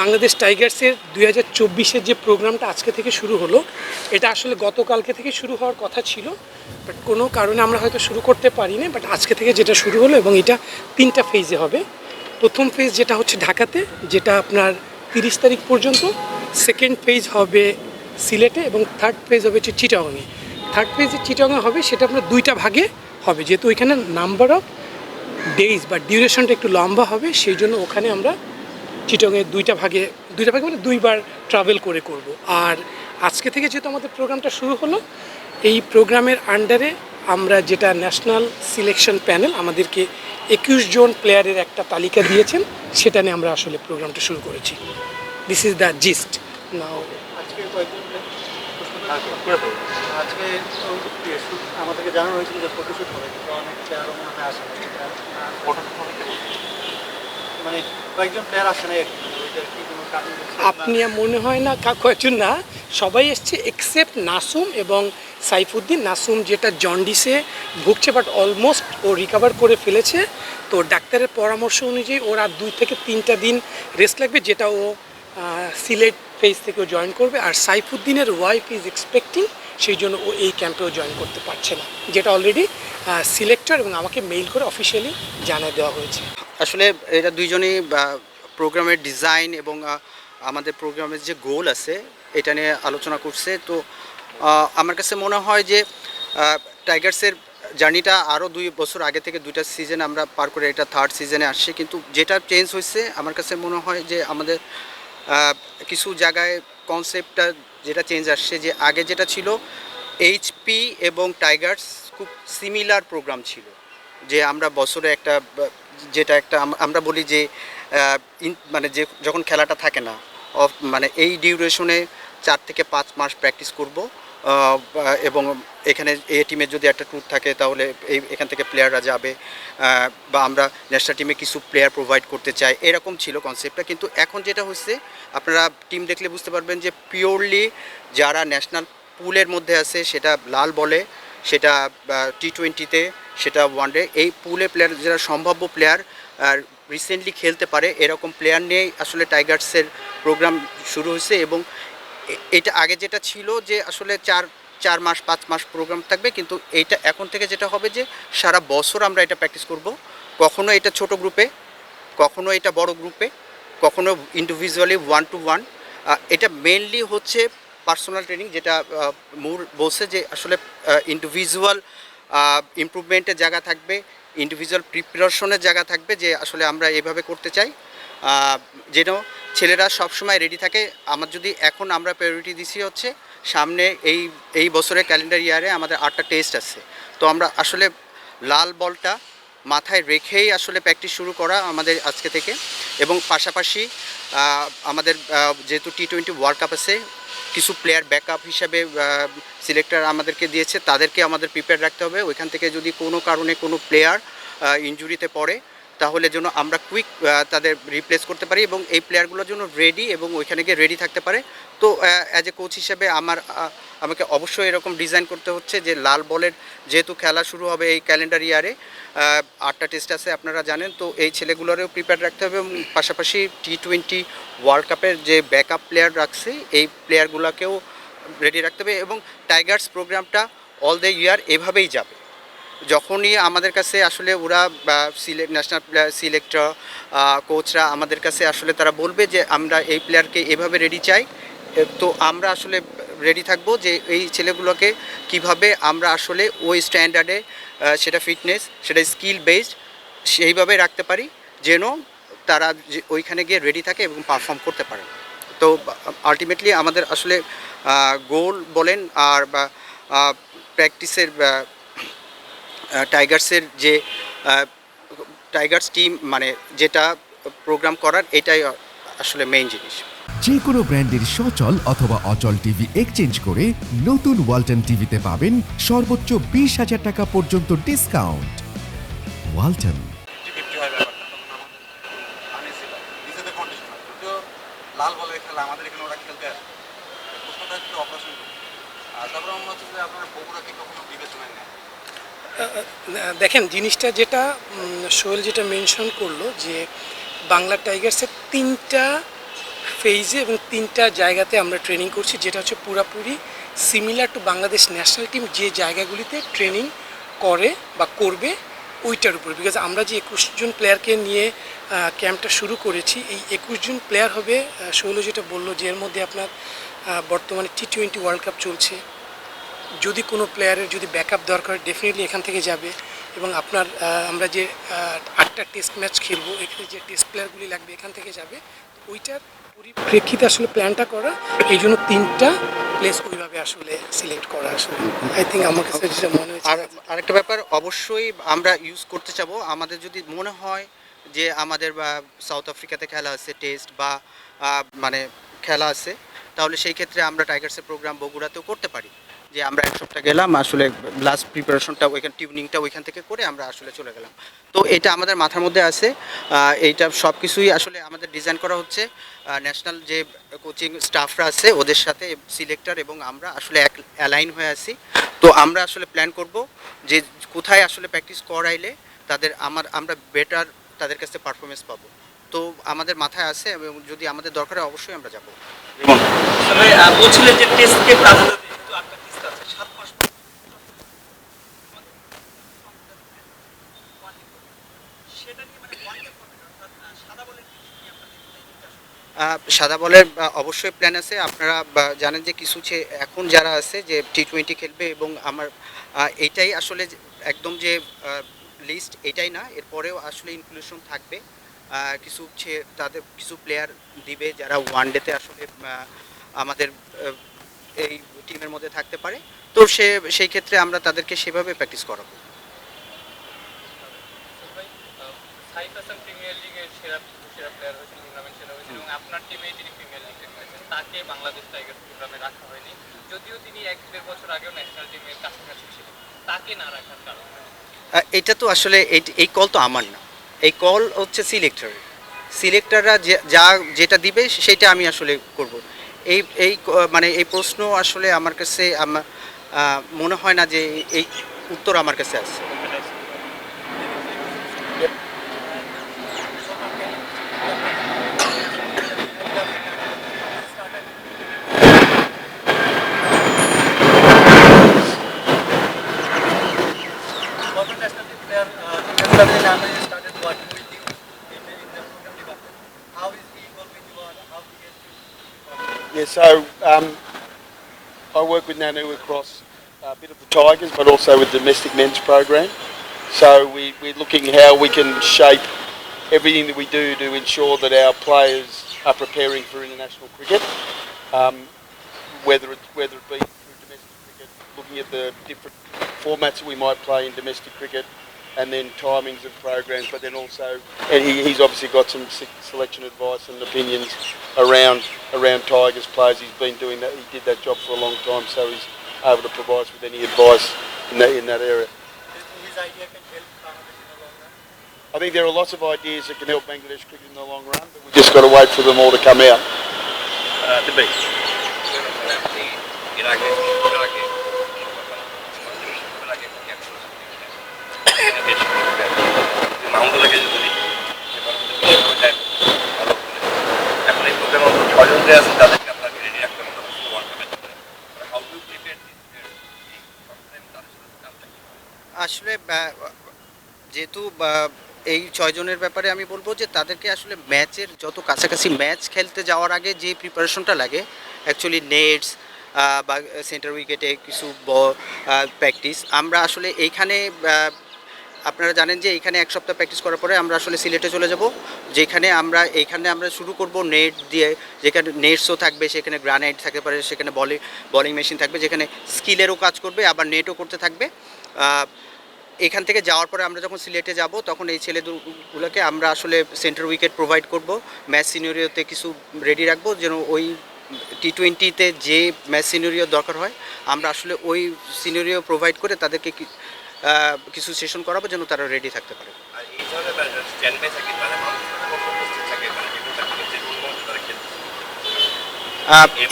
বাংলাদেশ টাইগার্সের দুই হাজার চব্বিশের যে প্রোগ্রামটা আজকে থেকে শুরু হলো, এটা আসলে গতকালকে থেকে শুরু হওয়ার কথা ছিল বাট কোনো কারণে আমরা হয়তো শুরু করতে পারিনি বাট আজকে থেকে যেটা শুরু হলো এবং এটা তিনটা ফেজে হবে। প্রথম ফেজ যেটা হচ্ছে ঢাকাতে, যেটা আপনার তিরিশ তারিখ পর্যন্ত সেকেন্ড ফেজ হবে সিলেটে এবং থার্ড ফেজ হবে হচ্ছে চিটাগংয়ে। থার্ড ফেজ যে চিটাগংয়ে হবে, সেটা আপনার দুইটা ভাগে হবে, যেহেতু ওইখানে নাম্বার অফ ডেইজ বা ডিউরেশনটা একটু লম্বা হবে, সেই জন্য ওখানে আমরা চিটংয়ে দুইটা ভাগে দুইটা ভাগে মানে দুইবার ট্রাভেল করে করব। আর আজকে থেকে যেহেতু আমাদের প্রোগ্রামটা শুরু হলো এই প্রোগ্রামের আন্ডারে আমরা যেটা ন্যাশনাল সিলেকশন প্যানেল আমাদেরকে একুশ জন প্লেয়ারের একটা তালিকা দিয়েছেন সেটা নিয়ে আমরা আসলে প্রোগ্রামটা শুরু করেছি। This is the gist now আমাদেরকে জানানো হয়েছিল যে ফটোশ্যুট হবে অনেক আসে মানে? আপনি মনে হয় না কা- কয়েকজন না, সবাই এসছে এক্সেপ্ট নাসুম এবং সাইফুদ্দিন। নাসুম যেটা জন্ডিসে ভুগছে বাট অলমোস্ট ও রিকভার করে ফেলেছে। তো ডাক্তারের পরামর্শ অনুযায়ী ওর আর দুই থেকে তিনটা দিন রেস্ট লাগবে, যেটা ও সিলেট ফেজ থেকে জয়েন করবে। আর সাইফুদ্দিনের ওয়াইফ ইজ এক্সপেক্টিং সেই জন্য ও এই ক্যাম্পেও জয়েন করতে পারছে না। যেটা অলরেডি সিলেক্টর এবং আমাকে মেইল করে অফিসিয়ালি জানিয়ে দেওয়া হয়েছে। আসলে এটা দুইজনই প্রোগ্রামের ডিজাইন এবং আমাদের প্রোগ্রামের যে গোল আছে, এটা নিয়ে আলোচনা করছে। তো আমার কাছে মনে হয় যে টাইগার্সের জার্নিটা আরও দুই বছর আগে থেকে দুইটা সিজন আমরা পার করে এটা থার্ড সিজনে আসছে। কিন্তু যেটা চেঞ্জ হয়েছে, আমার কাছে মনে হয় যে, আমাদের কিছু জায়গায় কনসেপ্টটা যেটা চেঞ্জ আসছে যে, আগে যেটা ছিল এইচপি এবং টাইগার্স খুব সিমিলার প্রোগ্রাম ছিল। যে আমরা বছরে একটা যেটা একটা আমরা বলি যে মানে যে যখন খেলাটা থাকে না, অফ মানে এই ডিউরেশনে চার থেকে পাঁচ মাস প্র্যাকটিস করব এবং এখানে এ টিমের যদি একটা ট্যুর থাকে তাহলে এই, এখান থেকে প্লেয়াররা যাবে বা আমরা ন্যাশনাল টিমে কিছু প্লেয়ার প্রোভাইড করতে চাই, এরকম ছিল কনসেপ্টটা। কিন্তু এখন যেটা হচ্ছে আপনারা টিম দেখলে বুঝতে পারবেন যে পিওরলি যারা ন্যাশনাল পুলের মধ্যে আছে, সেটা লাল বলে সেটা টি টোয়েন্টিতে সেটা ওয়ানডে এই পুলে প্লেয়ার যারা সম্ভাব্য প্লেয়ার আর রিসেন্টলি খেলতে পারে, এরকম প্লেয়ার নিয়েই আসলে টাইগার্সের প্রোগ্রাম শুরু হয়েছে এবং এটা আগে যেটা ছিল যে আসলে চার চার মাস, পাঁচ মাস প্রোগ্রাম থাকবে, কিন্তু এইটা এখন থেকে যেটা হবে যে সারা বছর আমরা এটা প্র্যাকটিস করব। কখনো এটা ছোট গ্রুপে কখনো এটা বড় গ্রুপে কখনো ইন্ডিভিজুয়ালি ওয়ান টু ওয়ান এটা মেনলি হচ্ছে পার্সোনাল ট্রেনিং যেটা মূর বলছে যে আসলে ইন্ডিভিজুয়াল ইমপ্রুভমেন্টের জায়গা থাকবে ইন্ডিভিজুয়াল প্রিপারেশনের জায়গা থাকবে যে আসলে আমরা এভাবে করতে চাই। যেন ছেলেরা সবসময় রেডি থাকে। আমার যদি এখন আমরা প্রায়োরিটি দিছি হচ্ছে, সামনে এই এই বছরের ক্যালেন্ডার ইয়ারে আমাদের আটটা টেস্ট আছে। তো আমরা আসলে লাল বলটা মাথায় রেখেই আসলে প্র্যাকটিস শুরু করা আমাদের আজকে থেকে। এবং পাশাপাশি আমাদের যেহেতু টি টোয়েন্টি ওয়ার্ল্ড কাপ আছে, কিছু প্লেয়ার ব্যাকআপ হিসাবে সিলেক্টর আমাদেরকে দিয়েছে, তাদেরকে আমাদের প্রিপেয়ার রাখতে হবে। ওইখান থেকে যদি কোনো কারণে কোনো প্লেয়ার ইঞ্জুরিতে পড়ে তাহলে যেন আমরা কুইক তাদের রিপ্লেস করতে পারি এবং এই প্লেয়ারগুলোর জন্য রেডি এবং ওইখানে গিয়ে রেডি থাকতে পারে। তো অ্যাজ এ কোচ হিসেবে আমার আমাকে অবশ্যই এরকম ডিজাইন করতে হচ্ছে যে লাল বলের যেহেতু খেলা শুরু হবে এই ক্যালেন্ডার ইয়ারে আটটা টেস্ট আছে আপনারা জানেন, তো এই ছেলেগুলোরেও প্রিপেয়ার রাখতে হবে এবং পাশাপাশি টি টোয়েন্টি ওয়ার্ল্ড কাপের যে ব্যাকআপ প্লেয়ার রাখছে, এই প্লেয়ারগুলোকেও রেডি রাখতে হবে এবং টাইগার্স প্রোগ্রামটা অল দ্য ইয়ার এভাবেই যাবে। যখনই আমাদের কাছে আসলে ওরা সিলেক্ট ন্যাশনাল সিলেক্টর কোচরা আমাদের কাছে আসলে তারা বলবে যে আমরা এই প্লেয়ারকে এভাবে রেডি চাই তো আমরা আসলে রেডি থাকব যে এই ছেলেগুলোকে কীভাবে আমরা আসলে ওই স্ট্যান্ডার্ডে সেটা ফিটনেস সেটা স্কিল বেসড সেইভাবে রাখতে পারি যেন তারা ওইখানে গিয়ে রেডি থাকে এবং পারফর্ম করতে পারে। তো আলটিমেটলি আমাদের আসলে গোল বলেন আর বা প্র্যাকটিসের টাইগার্সের যে টাইগার্স টিম মানে যেটা প্রোগ্রাম করার এটাই আসলে মেইন জিনিস। যে কোনো ব্র্যান্ডের সচল অথবা অচল টিভি এক্সচেঞ্জ করে নতুন ওয়ালটন টিভিতে পাবেন সর্বোচ্চ বিশ হাজার টাকা পর্যন্ত ডিসকাউন্ট ওয়ালটন আমাদের লাল খেলা এখানে ওরা খেলতে আসে প্রশ্নটা হচ্ছে অপারেশন আর তারপরে আমার হচ্ছে যে আপনার বগুড়াকে কখনো বিবেচনায় নেয় দেখেন, জিনিসটা যেটা সোহেল যেটা মেনশন করল যে বাংলা টাইগার্সের তিনটা ফেইজে এবং তিনটা জায়গাতে আমরা ট্রেনিং করছি, যেটা হচ্ছে পুরাপুরি similar to Bangladesh national team যে জায়গাগুলিতে ট্রেনিং করে বা করবে, ওইটার উপর। বিকজ আমরা যে একুশ জন প্লেয়ারকে নিয়ে ক্যাম্পটা শুরু করেছি, এই একুশ জন প্লেয়ার হবে শৈল যেটা বলল যে এর মধ্যে আপনার বর্তমানে টি টোয়েন্টি ওয়ার্ল্ড কাপ চলছে। যদি কোনো প্লেয়ারের যদি ব্যাকআপ দরকার ডেফিনেটলি এখান থেকে যাবে। এবং আপনার আমরা যে আটটা টেস্ট ম্যাচ খেলব এখানে যে টেস্ট প্লেয়ারগুলি লাগবে এখান থেকে যাবে। ওইটার পরিপ্রেক্ষিতে আসলে প্ল্যানটা করা এই জন্য তিনটা প্লেস ওইভাবে আসলে সিলেক্ট করা আসলে। আই থিঙ্ক আমার কাছে যেটা মনে হয়েছে আর আরেকটা ব্যাপার অবশ্যই আমরা ইউজ করতে চাবো। আমাদের যদি মনে হয় যে আমাদের বা সাউথ আফ্রিকাতে খেলা আছে টেস্ট বা মানে খেলা আছে তাহলে সেই ক্ষেত্রে আমরা টাইগার্সের প্রোগ্রাম বগুড়াতেও করতে পারি। যে আমরা এক সপ্তাহ গেলাম, আসলে লাস্ট প্রিপারেশনটা ওইখান টিউনিংটা ওইখান থেকে করে আমরা আসলে চলে গেলাম। তো এটা আমাদের মাথার মধ্যে আছে। এইটা সব কিছুই আসলে আমাদের ডিজাইন করা হচ্ছে। ন্যাশনাল যে কোচিং স্টাফরা আছে, ওদের সাথে সিলেক্টর এবং আমরা আসলে এক অ্যালাইন হয়ে আছি। তো আমরা আসলে প্ল্যান করব যে কোথায় আসলে প্র্যাকটিস করাইলে তাদের আমার, আমরা বেটার তাদের কাছে পারফরমেন্স পাবো। তো আমাদের মাথায় আছে এবং যদি আমাদের দরকার হয়, অবশ্যই আমরা যাব। বলছিলেন যে টেস্টকে প্রাধান্য দিয়ে যেহেতু আটটা টেস্ট আছে সাত মাস পর। সেটা নিয়ে মানে one day format অর্থাৎ, আহ, সাদা বলের কিছু নিয়ে আপনাদের planning টা আসলে। আহ, সাদা বলের অবশ্যই প্ল্যান আছে। আপনারা জানেন যে কিছু এখন যারা আছে যে টি টোয়েন্টি খেলবে এবং আমার আহ, এইটাই আসলে একদম যে লিস্ট এটাই না এরপরেও আসলে ইনক্লুশন থাকবে। কিছু ছে- তাদের কিছু প্লেয়ার দিবে যারা ওয়ান ডেতে আসলে আমাদের এই টিমের মধ্যে থাকতে পারে। তো সে সেই ক্ষেত্রে আমরা তাদেরকে সেভাবে প্র্যাকটিস করাবো সাইফ হাসান প্রিমিয়ার লিগের সেরা সেরা প্লেয়ার হয়েছেন টুর্নামেন্ট সেরা হয়েছেন এবং আপনার টিমে যিনি প্রিমিয়ার লিগ খেলেছেন তাকে বাংলাদেশ টাইগার্স প্রোগ্রামে রাখা হয়নি। যদিও তিনি এক দেড় বছর আগেও ন্যাশনাল টিমের কাছাকাছি ছিলেন। তাকে না রাখার কারণ এটা তো আসলে এই- কল তো আমার না। এই কল হচ্ছে সিলেক্টর সিলেক্টররা যা যেটা দিবে, সেটা আমি আসলে করব। এই এই মানে এই প্রশ্ন আসলে আমার কাছে মনে হয় না যে এই উত্তর আমার কাছে আছে uh, started working with you. How is he involved with you how? Yeah, so um, I work with Nanu across a bit of the Tigers, but also with the domestic men's program. So we, we're looking how we can shape everything that we do to ensure that our players are preparing for international cricket. Um, whether it whether it be through domestic cricket, looking at the different formats that we might play in domestic cricket, and then timings of programs, but then also, and he, he's obviously got some selection advice and opinions around around Tigers players. He's been doing that. He did that job for a long time, so he's able to provide us with any advice in that in that area. I think there are lots of ideas that can help Bangladesh cricket in the long run, but we've just got to wait for them all to come out. Uh, the beach. এখন এই অন্তত যে আছে তাদেরকে রাখতে আসলে যেহেতু এই ছয়জনের ব্যাপারে আমি বলব যে, তাদেরকে আসলে ম্যাচের যত কাছাকাছি ম্যাচ খেলতে যাওয়ার আগে যে প্রিপারেশনটা লাগে অ্যাকচুয়ালি নেটস বা সেন্টার উইকেটে কিছু প্র্যাকটিস আমরা আসলে এইখানে আপনারা জানেন যে এইখানে এক সপ্তাহ প্র্যাকটিস করার পরে আমরা আসলে সিলেটে চলে যাব, যেখানে আমরা এইখানে আমরা শুরু করব নেট দিয়ে, যেখানে নেটসও থাকবে, সেখানে গ্রানাইট থাকতে পারে, সেখানে বলিং বলিং মেশিন থাকবে, যেখানে স্কিলেরও কাজ করবে, আবার নেটও করতে থাকবে। এখান থেকে যাওয়ার পরে আমরা যখন সিলেটে যাব, তখন এই ছেলে ছেলেগুলোকে আমরা আসলে সেন্টার উইকেট প্রোভাইড করব। ম্যাচ সিনারিওতে কিছু রেডি রাখব, যেন ওই টি টোয়েন্টিতে যে ম্যাচ সিনারিও দরকার হয়, আমরা আসলে ওই সিনারিও প্রোভাইড করে তাদেরকে কিছু সেশন করাবো যেন তারা রেডি থাকতে পারে।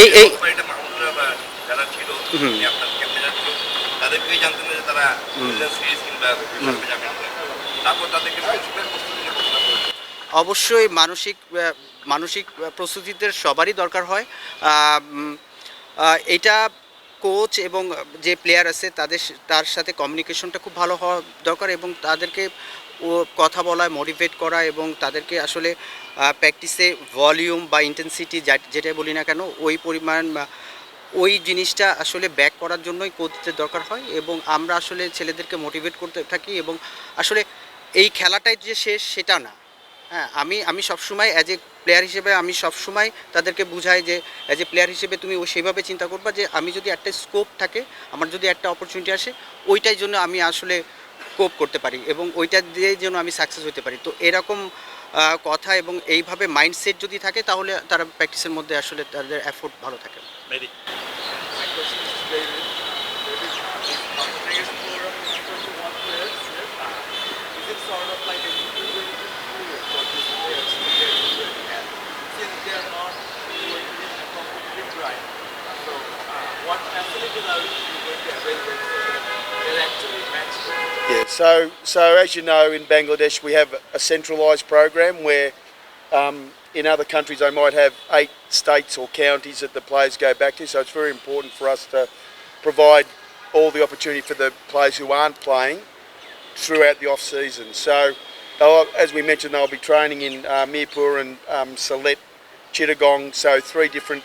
এই এই অবশ্যই মানসিক মানসিক প্রস্তুতিদের সবারই দরকার হয়। এটা কোচ এবং যে প্লেয়ার আছে, তাদের তার সাথে কমিউনিকেশনটা খুব ভালো হওয়া দরকার এবং তাদেরকে ও, কথা বলা মোটিভেট করা এবং তাদেরকে আসলে প্র্যাকটিসে ভলিউম বা ইন্টেন্সিটি যেটাই বলি না কেন, ওই পরিমাণ ওই জিনিসটা আসলে ব্যাক করার জন্যই কোচদের দরকার হয় এবং আমরা আসলে ছেলেদেরকে মোটিভেট করতে থাকি এবং আসলে এই খেলাটাই যে শেষ, সেটা না। হ্যাঁ আমি আমি সবসময় অ্যাজ এ প্লেয়ার হিসেবে আমি সবসময় তাদেরকে বুঝাই যে অ্যাজ এ প্লেয়ার হিসেবে তুমি ও সেইভাবে চিন্তা করবা যে আমি যদি একটা স্কোপ থাকে আমার যদি একটা অপরচুনিটি আসে ওইটাই জন্য আমি আসলে কোপ করতে পারি এবং ওইটা দিয়ে যেন আমি সাকসেস হতে পারি। তো এরকম কথা এবং এইভাবে মাইন্ডসেট যদি থাকে তাহলে তারা প্র্যাকটিসের মধ্যে আসলে তাদের এফোর্ট ভালো থাকে। Yeah, so so as you know, in Bangladesh we have a centralised program where um, in other countries they might have eight states or counties that the players go back to. So it's very important for us to provide all the opportunity for the players who aren't playing throughout the off season. So as we mentioned, they'll be training in uh, Mirpur and um, Salet, Chittagong. So three different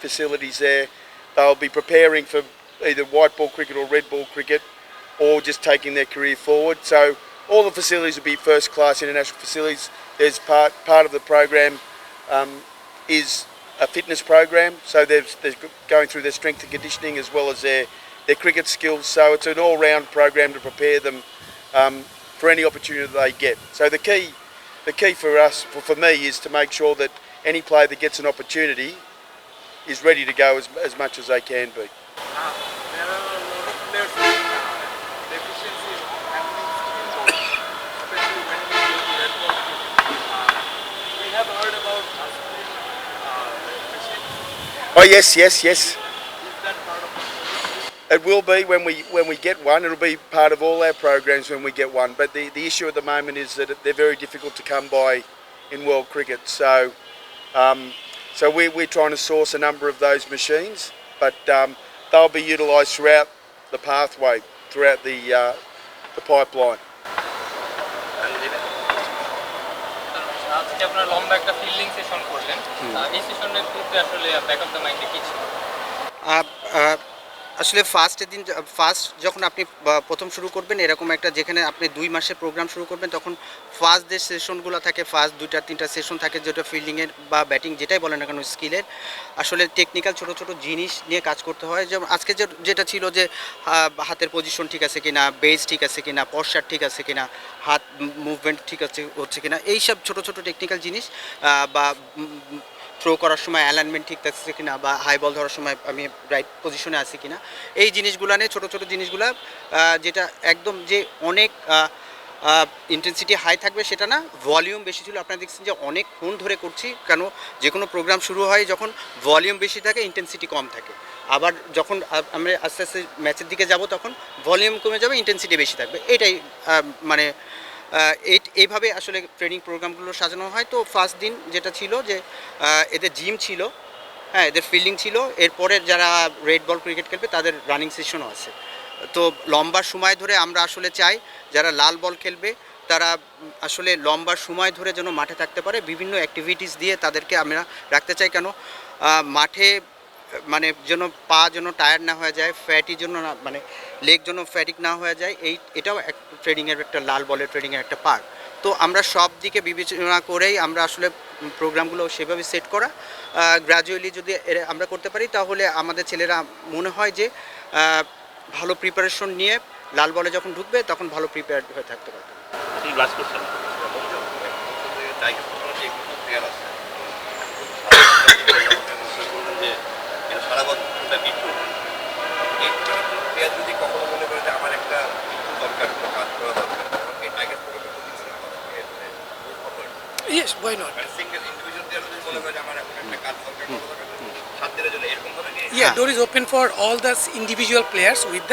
facilities there. They'll be preparing for either white ball cricket or red ball cricket or just taking their career forward. So all the facilities will be first class international facilities. There's part part of the program um, is a fitness program, so they're, they're going through their strength and conditioning as well as their their cricket skills. So it's an all-round program to prepare them um, for any opportunity they get. So the key the key for us for, for me is to make sure that any player that gets an opportunity is ready to go as, as much as they can be. Oh yes, yes, yes. It will be when we when we get one. It'll be part of all our programs when we get one. But the, the issue at the moment is that they're very difficult to come by in world cricket. So um, so we, we're trying to source a number of those machines, but um, they'll be utilised throughout the pathway, throughout the uh, the pipeline. আজকে আপনারা লম্বা একটা fielding session করলেন আহ, এই সেশনের মধ্যে আসলে back of the মাইন্ডে কি ছিল আহ, আহ, আসলে ফার্স্টের দিন ফার্স্ট যখন আপনি প্রথম শুরু করবেন, এরকম একটা যেখানে আপনি দুই মাসের প্রোগ্রাম শুরু করবেন, তখন ফার্স্ট যে সেশনগুলো থাকে ফার্স্ট দুইটা, তিনটা সেশন থাকে, যেটা ফিল্ডিংয়ের বা ব্যাটিং যেটাই বলেন না কেন স্কিলের আসলে টেকনিক্যাল ছোট ছোট জিনিস নিয়ে কাজ করতে হয়। যেমন আজকে যে, যেটা ছিল যে হাতের পজিশন ঠিক আছে কিনা বেজ ঠিক আছে কিনা পশ্চার ঠিক আছে কিনা, হাত মুভমেন্ট ঠিক আছে, হচ্ছে কিনা, এইসব ছোট ছোট টেকনিক্যাল জিনিস বা থ্রো করার সময় অ্যালাইনমেন্ট ঠিক থাকছে কিনা বা হাই বল ধরার সময় আমি রাইট পজিশনে আছি কিনা, এই জিনিসগুলো নিয়ে, ছোটো ছোটো জিনিসগুলো যেটা একদম যে অনেক ইন্টেন্সিটি হাই থাকবে সেটা না ভলিউম বেশি ছিল। আপনারা দেখছেন যে অনেকক্ষণ ধরে করছি, কেন? যে কোনো প্রোগ্রাম শুরু হয় যখন ভলিউম বেশি থাকে ইন্টেন্সিটি কম থাকে। আবার যখন আমরা আস্তে আস্তে ম্যাচের দিকে যাব, তখন ভলিউম কমে যাবে ইন্টেন্সিটি বেশি থাকবে। এটাই মানে এইভাবে আসলে ট্রেনিং প্রোগ্রামগুলো সাজানো হয়। তো ফার্স্ট দিন যেটা ছিল যে এদের জিম ছিল হ্যাঁ এদের ফিল্ডিং ছিল। এরপরে যারা রেড বল ক্রিকেট খেলবে, তাদের রানিং সেশনও আছে। তো লম্বা সময় ধরে আমরা আসলে চাই, যারা লাল বল খেলবে, তারা আসলে লম্বা সময় ধরে যেন মাঠে থাকতে পারে। বিভিন্ন অ্যাক্টিভিটিস দিয়ে তাদেরকে আমরা রাখতে চাই। কেন? মাঠে মানে যেন পা যেন টায়ার না হয়ে যায় ফ্যাটি জন্য না মানে লেগ যেন ফ্যাটিক না হয়ে যায়, এই, এটাও এক ট্রেনিংয়ের একটা লাল বলের ট্রেনিংয়ের একটা পার্ট তো আমরা সব দিকে বিবেচনা করেই আমরা আসলে প্রোগ্রামগুলো সেভাবে সেট করা। গ্র্যাজুয়ালি যদি এরা আমরা করতে পারি তাহলে আমাদের ছেলেরা মনে হয় যে ভালো প্রিপারেশন নিয়ে লাল বলে যখন ঢুকবে তখন ভালো প্রিপেয়ার্ড হয়ে থাকতে পারবে টাইগার ফুটবলের যে প্লেয়ার আছে যে এরা সারা বছরটা বিক্রি এই প্লেয়ার যদি কখনো মনে করে যে আমার একটা দরকার কোনো কাজ করা দরকার তখন এই টাইগার ফুটবলের প্রতি yes why not single individual player যদি মনে করে যে আমার এখন একটা কাজ দরকার করা দরকার সাত এরকম ভাবে নিয়ে Yeah, door is open for all the individual players with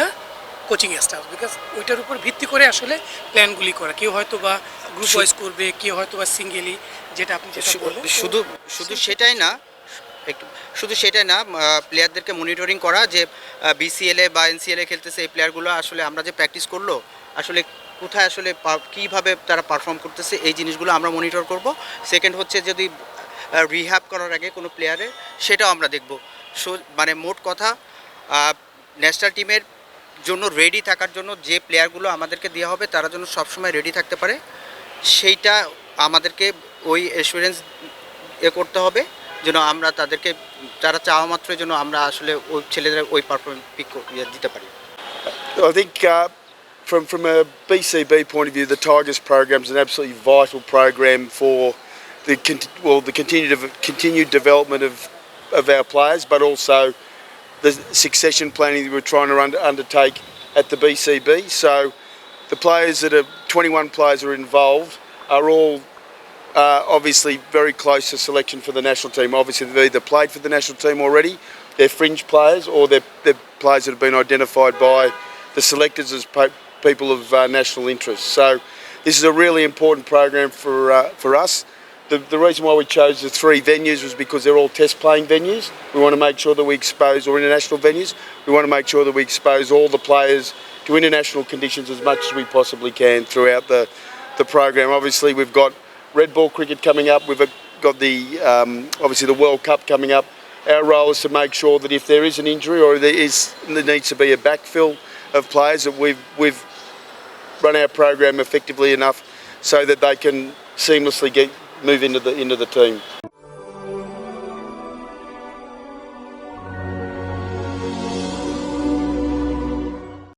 coaching staff because ওইটার উপর ভিত্তি করে আসলে প্ল্যানগুলি করা। কেউ হয়তো বা গ্রুপ ওয়াইজ করবে কেউ হয়তো বা সিঙ্গেলি যেটা আপনি শুধু শুধু সেটাই না একটু শুধু সেটাই না প্লেয়ারদেরকে মনিটরিং করা যে বিসিএলএ বা এনসিএলএ খেলতেছে এই প্লেয়ারগুলো আসলে আমরা যে প্র্যাকটিস করল আসলে কোথায় আসলে কীভাবে তারা পারফর্ম করতেছে এই জিনিসগুলো আমরা মনিটর করব। সেকেন্ড হচ্ছে যদি রিহ্যাব করার আগে কোনো প্লেয়ারের সেটাও আমরা দেখব। সো মানে মোট কথা ন্যাশনাল টিমের জন্য রেডি থাকার জন্য যে প্লেয়ারগুলো আমাদেরকে দেওয়া হবে তারা যেন সবসময় রেডি থাকতে পারে। সেইটা আমাদেরকে ওই অ্যাসুরেন্স এ করতে হবে যেন আমরা তাদেরকে তারা চাওয়া মাত্রই যেন আমরা আসলে ওই ছেলেদের ওই পারফরমেন্স পিক দিতে পারি। Think uh, from from a BCB point of view, the Tigers program is an absolutely vital program for the well the continued continued development of of our players, but also the succession planning that we're trying to under, undertake at the BCB. So the players that are 21 players are involved are all uh, obviously very close to selection for the national team. Obviously, they've either played for the national team already, they're fringe players, or they're, they're players that have been identified by the selectors as people of uh, national interest. So, this is a really important program for uh, for us. The, the reason why we chose the three venues was because they're all test playing venues. We want to make sure that we expose, or international venues, we want to make sure that we expose all the players to international conditions as much as we possibly can throughout the, the program. Obviously, we've got red ball cricket coming up. We've got the um, obviously the World Cup coming up. Our role is to make sure that if there is an injury or there is there needs to be a backfill of players, that we've we've run our program effectively enough so that they can seamlessly get move into the into the team.